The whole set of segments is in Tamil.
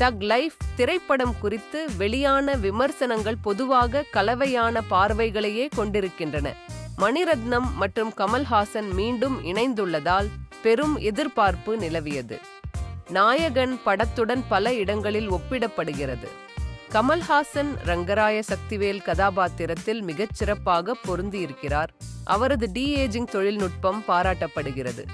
தக் லைஃப் திரைப்படம் குறித்து வெளியான விமர்சனங்கள் பொதுவாக கலவையான பார்வைகளையே கொண்டிருக்கின்றன. மணிரத்னம் மற்றும் கமல்ஹாசன் மீண்டும் இணைந்துள்ளதால் பெரும் எதிர்பார்ப்பு நிலவியது. நாயகன் படத்துடன் பல இடங்களில் ஒப்பிடப்படுகிறது. கமல்ஹாசன் ரங்கராய சக்திவேல் கதாபாத்திரத்தில் மிகச் சிறப்பாக பொருந்தியிருக்கிறார். அவரது டி ஏஜிங் தொழில்நுட்பம் பாராட்டப்படுகிறது.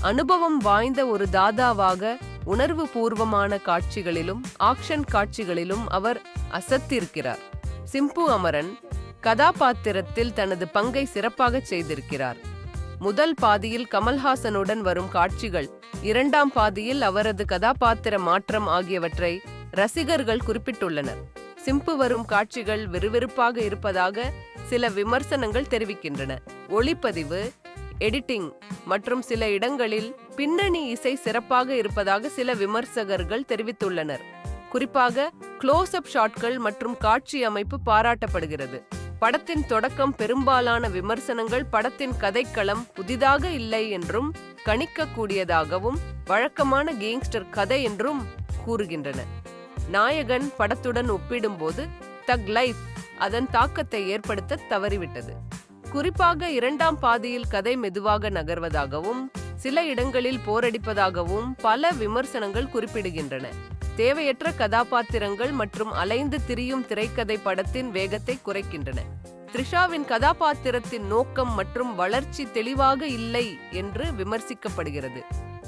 அனுபவம் வாய்ந்த ஒரு தாதாவாக உணர்வு பூர்வமான காட்சிகளிலும் ஆக்ஷன் காட்சிகளிலும் அவர் அசத்திருக்கிறார். சிம்பு அமரன் கதாபாத்திரத்தில் தனது பங்கை சிறப்பாக செய்திருக்கிறார். முதல் பாதியில் கமல்ஹாசனுடன் வரும் காட்சிகள் இரண்டாம் பாதியில் அவரது கதாபாத்திர மாற்றம் ஆகியவற்றை ரசிகர்கள் குறிப்பிட்டுள்ளனர். சிம்பு வரும் காட்சிகள் விறுவிறுப்பாக இருப்பதாக சில விமர்சனங்கள் தெரிவிக்கின்றன. ஒளிப்பதிவு எடிட்டிங் மற்றும் சில இடங்களில் பின்னணி இசை சிறப்பாக இருப்பதாக சில விமர்சகர்கள் தெரிவித்துள்ளனர். குறிப்பாக க்ளோஸ் அப் ஷாட்கள் மற்றும் காட்சி அமைப்பு பாராட்டப்படுகிறது. படத்தின் தொடக்கம் பெரும்பாலான விமர்சனங்கள் படத்தின் கதைக்களம் புதிதாக இல்லை என்றும் கணிக்கக்கூடியதாகவும் வழக்கமான கேங்ஸ்டர் கதை என்றும் கூறுகின்றன. நாயகன் படத்துடன் ஒப்பிடும்போது தக் லைஃப் அதன் தாக்கத்தை ஏற்படுத்த தவறிவிட்டது. குறிப்பாக இரண்டாம் பாதியில் கதை மெதுவாக நகர்வதாகவும் சில இடங்களில் போரடிப்பதாகவும் பல விமர்சனங்கள் குறிப்பிடுகின்றன. தேவையற்ற கதாபாத்திரங்கள் மற்றும் அலைந்து திரியும் திரைக்கதை படத்தின் வேகத்தை குறைக்கின்றன. த்ரிஷாவின் கதாபாத்திரத்தின் நோக்கம் மற்றும் வளர்ச்சி தெளிவாக இல்லை என்று விமர்சிக்கப்படுகிறது.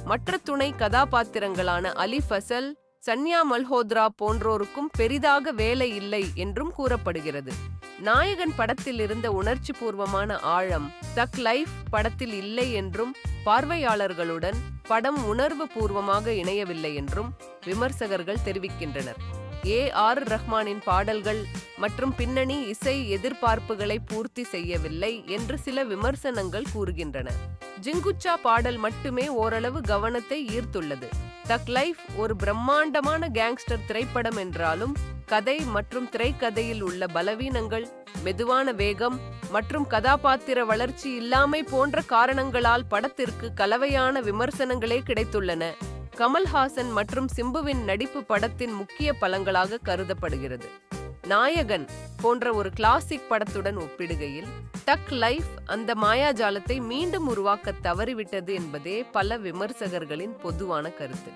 மற்ற துணை கதாபாத்திரங்களான அலி ஃபசல் சன்யா மல்ஹோத்ரா போன்றோருக்கும் பெரிதாக வேலை இல்லை என்றும் கூறப்படுகிறது. நாயகன் படத்தில் இருந்த உணர்ச்சி பூர்வமான ஆழம் தக் லைஃப் படத்தில் இல்லை என்றும் பார்வையாளர்களுடன் படம் உணர்வு பூர்வமாக இணையவில்லை என்றும் விமர்சகர்கள் தெரிவிக்கின்றனர். ஏ ஆர் ரஹ்மானின் பாடல்கள் மற்றும் பின்னணி இசை எதிர்பார்ப்புகளை பூர்த்தி செய்யவில்லை என்று சில விமர்சனங்கள் கூறுகின்றன. ஜிங்குச்சா பாடல் மட்டுமே ஓரளவு கவனத்தை ஈர்த்துள்ளது. தக் லைஃப் ஒரு பிரம்மாண்டமான கேங்ஸ்டர் திரைப்படம் என்றாலும் கதை மற்றும் திரைக்கதையில் உள்ள பலவீனங்கள் மெதுவான வேகம் மற்றும் கதாபாத்திர வளர்ச்சி இல்லாமை போன்ற காரணங்களால் படத்திற்கு கலவையான விமர்சனங்களே கிடைத்துள்ளன. கமல்ஹாசன் மற்றும் சிம்புவின் நடிப்பு படத்தின் முக்கிய பலங்களாக கருதப்படுகிறது. நாயகன் போன்ற ஒரு கிளாசிக் படத்துடன் ஒப்பிடுகையில் டக் லைஃப் அந்த மாயாஜாலத்தை மீண்டும் உருவாக்க தவறிவிட்டது என்பதே பல விமர்சகர்களின் பொதுவான கருத்து.